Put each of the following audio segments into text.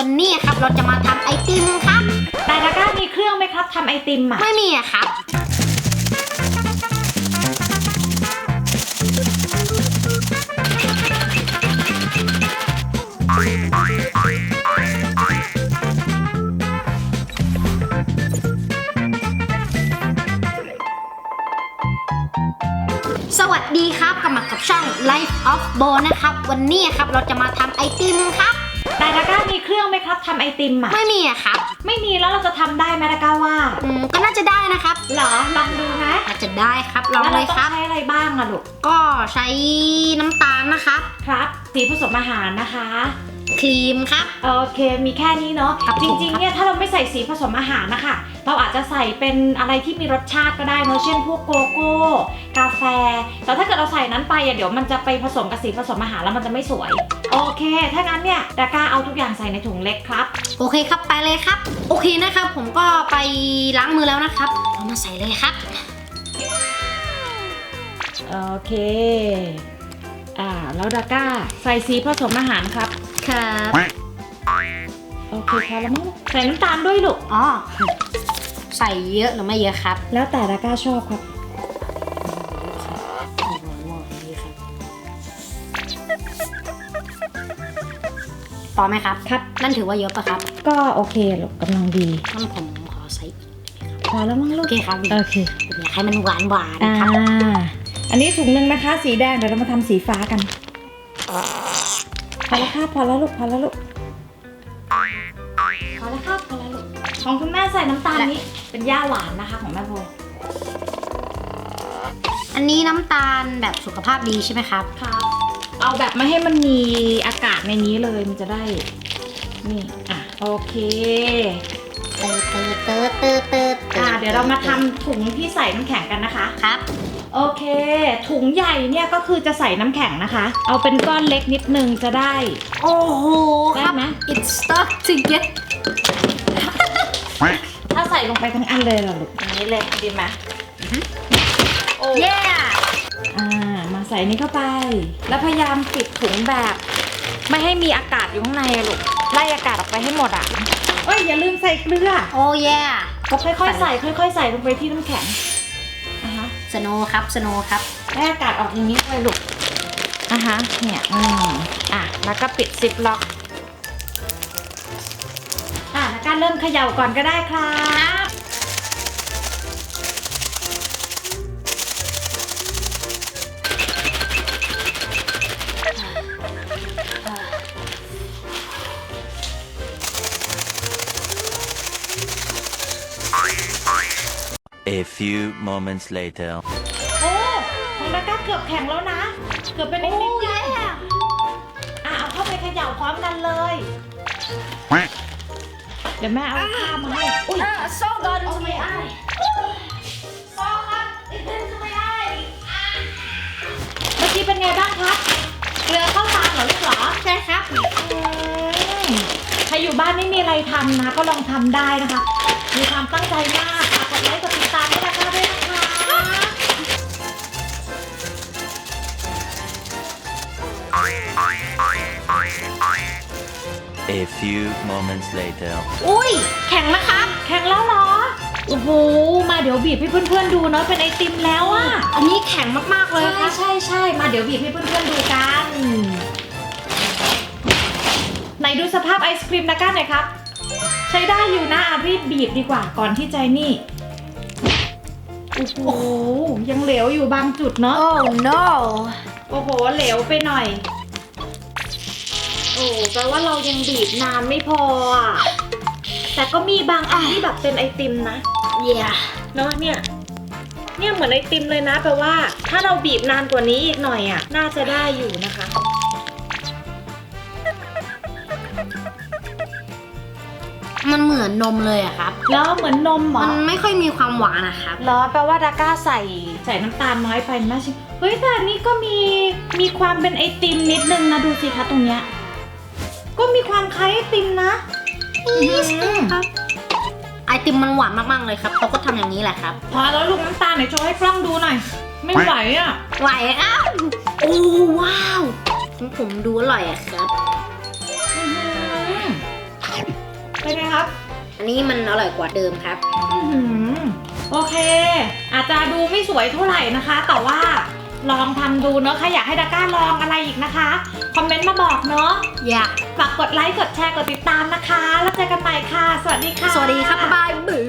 วันนี้ครับเราจะมาทำไอติมครับ แต่ดาก้ามีเครื่องไหมครับทำไอติมอะไม่มีอะครับ สวัสดีครับกลับมากับช่อง Life of Bo นะครับ วันนี้ครับเราจะมาทำไอติมครับ แต่ดาก้ามีเครื่องไหมครับทำไอติมอะไม่มีอะครับไม่มีแล้วเราจะทำได้ไหมดาก้าว่าอืมก็น่าจะได้นะครับ เหรอลองดูไหมอาจจะได้ครับลองแล้วเลเรายต้อคงรับ ใช้อะไรบ้างอะลูกก็ใช้น้ำตาลนะครับครับสีผสมอาหารนะคะ ครีมครับ โอเค มีแค่นี้เนาะ ครับจผมริงครัๆ บ เนี่ย ถ้าเราไม่ใส่สีผสมอาหารนะคะ เราอาจจะใส่เป็นอะไรที่มีรสชาติก็ได้เนอะเช่นพวกโกโก้ กาแฟ แต่ถ้าเกิดเราใส่นั้นไปอะเดี๋ยวมันจะไปผสมกับสีผสมอาหารแล้วมันจะไม่สวย โอเค ถ้างั้นเนี่ยดาก้าเอาทุกอย่างใส่ในถุงเล็กครับ โอเคครับไปเลยครับ โอเคนะครับ ผมก็ไปล้างมือแล้วนะครับ เรามาใส่เลยครับ โอเค อ่า แล้วดาก้า ใส่สีผสมอาหารครับ ครับโอเคพอแล้วมั้งใส่น้ำตาลด้วยลูก อ๋อ ใส่เยอะหรือไม่เยอะครับ แล้วแต่ดาก้าชอบครับพอไหมครับ ครับ นั่นถือว่าเยอะปะครับ ก็โอเคลูกกำลังดีงั้นผมขอใส่อีกพอแล้วมั้งลูโอกเคครับ โอเคผมอยากให้มันหวานหวานๆอ่าครับ อันนี้ถุงหนึ่งนะคะ สีแดงเดี๋ยวเรามาทำสีฟ้ากันพอแล้วค่ะพอแล้วลูกพอแล้วลูกพอแล้วค่ะพอแล้วลูกของคุณแม่ใส่น้ำตาลนี้เป็นย่าหวานนะคะของแม่โบอันนี้น้ำตาลแบบสุขภาพดีใช่ไหมครับครับ เอาแบบไม่ให้มันมีอากาศในนี้เลยมันจะได้ นี่ อะ โอเคเติร์ดเติร์ดเติร์ดเติร์ดเติร์ดอะเดี๋ยวเรามาทำถุงที่ใส่น้ำแข็งกันนะคะ ครับ โอเค ถุงใหญ่เนี่ยก็คือจะใส่น้ำแข็งนะคะ เอาเป็นก้อนเล็กนิดนึงจะได้ โอ้โหครับได้ไหม it's stuck to get ถ้าใส่ลงไปทั้งอันเลยเหรอลูกอันนี้เลยดีไหมโอ้ yeah อ่า มาใส่นี้เข้าไป แล้วพยายามปิดถุงแบบ ไม่ให้มีอากาศอยู่ข้างในอะลูกไล่อากาศออกไปให้หมดอะเอ้ยอย่าลืมใส่เกลือโอ้ yeah ก็ค่อยๆใส่ค่อยๆใส่ลงไปที่น้ำแข็งอะฮะ สโนครับสโนครับให้อากาศออกอย่างนี้เลยลูกอะฮะเนี่ยอืมอะแล้วก็ปิดซิปล็อกอะแล้วก็เริ่มเขย่าก่อนก็ได้ครับ A few moments later. โอ้ของดาก้าเกือบแข็งแล้วนะ เกือบเป็นนิดนิดเดียวอะเอาเข้าไปเขย่าพร้อมกันเลย เดี๋ยวแม่เอาข้าวมาให้ อุ้ยโซ่ก่อนทำไมอ้ายโซ่ครับทำไมอ้ายเมื่อกี้เป็นไงบ้างครับ เกลือเข้าตาเหรอลูกเหรอ ใช่ครับ ใครอยู่บ้านไม่มีอะไรทำนะ ก็ลองทำได้นะคะ มีความตั้งใจมากฝากกด ไลค์กดติดตามให้นะคะด้วยนะคะ A few moments later. อุ้ย แข็งนะครับ แข่งแล้วเหรอ โอ้โห มาเดี๋ยวบีบให้เพื่อนๆดูเนาะเป็นไอติมแล้วอะอันนี้แข็งมากๆเลยใช่ครับใช่ใช่มาเดี๋ยวบีบให้เพื่อนๆดูกัน ไหนดูสภาพไอศครีมนะก้าหน่อยครับ ใช้ได้อยู่นะอารีบบีบดีกว่าก่อนที่ใจนี่ โอ้โหยังเหลวอยู่บางจุดเนาะโอ้ no โอ้โหเหลวไปหน่อย โอ้แปลว่าเรายังบีบนานไม่พออะ แต่ก็มีบางอันที่แบบเป็นไอติมนะ yeah เนาะเนี่ย เนี่ยเหมือนไอติมเลยนะแปลว่า ถ้าเราบีบนานกว่านี้อีกหน่อยอะ น่าจะได้อยู่นะคะ มันเหมือนนมเลยอะครับ แล้วเหมือนนมเหรอมันไม่ค่อยมีความหวานนะครับ เหรอแปลว่าดาก้าใส่ใส่น้ำตาลน้อยไปนะชิเฮ้ยแต่อันนี้ก็มีมีความเป็นไอติมนิดนึงนะดูสิคะตรงเนี้ยก็มีความคล้ายไอติมนะครับไอติมมันหวานมากๆเลยครับเขาก็ทำอย่างนี้แหละครับ พอแล้วลูกน้ำตาลไหนโชว์ให้กล้องดูหน่อย ไม่ไหวอะไหวครับโอ้ว้าวของผมดูอร่อยอะครับ เป็นไงครับ อันนี้มันอร่อยกว่าเดิมครับ อื้อหือโอเค อาจจะดูไม่สวยเท่าไหร่นะคะ แต่ว่าลองทำดูเนอะใครอยากให้ดาก้าลองอะไรอีกนะคะ คอมเมนต์มาบอกเนอะอยากฝากกดไลค์ กดแชร์ กดติดตามนะคะ แล้วเจอกันใหม่ค่ะ สวัสดีค่ะ สวัสดีครับบ๊ายบายบื้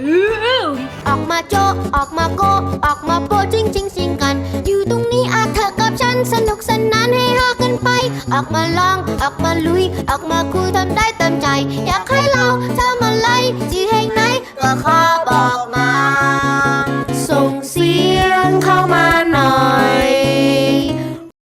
อ ออกมาโจะออกมาโกะออกมาโปะจริงจริงสิงกัน อยู่ตรงนี้อาเธอกับฉันสนุกสนานให้ฮากันไป ออกมาลอง ออกมาลุย ออกมาคุยทำได้เต็ม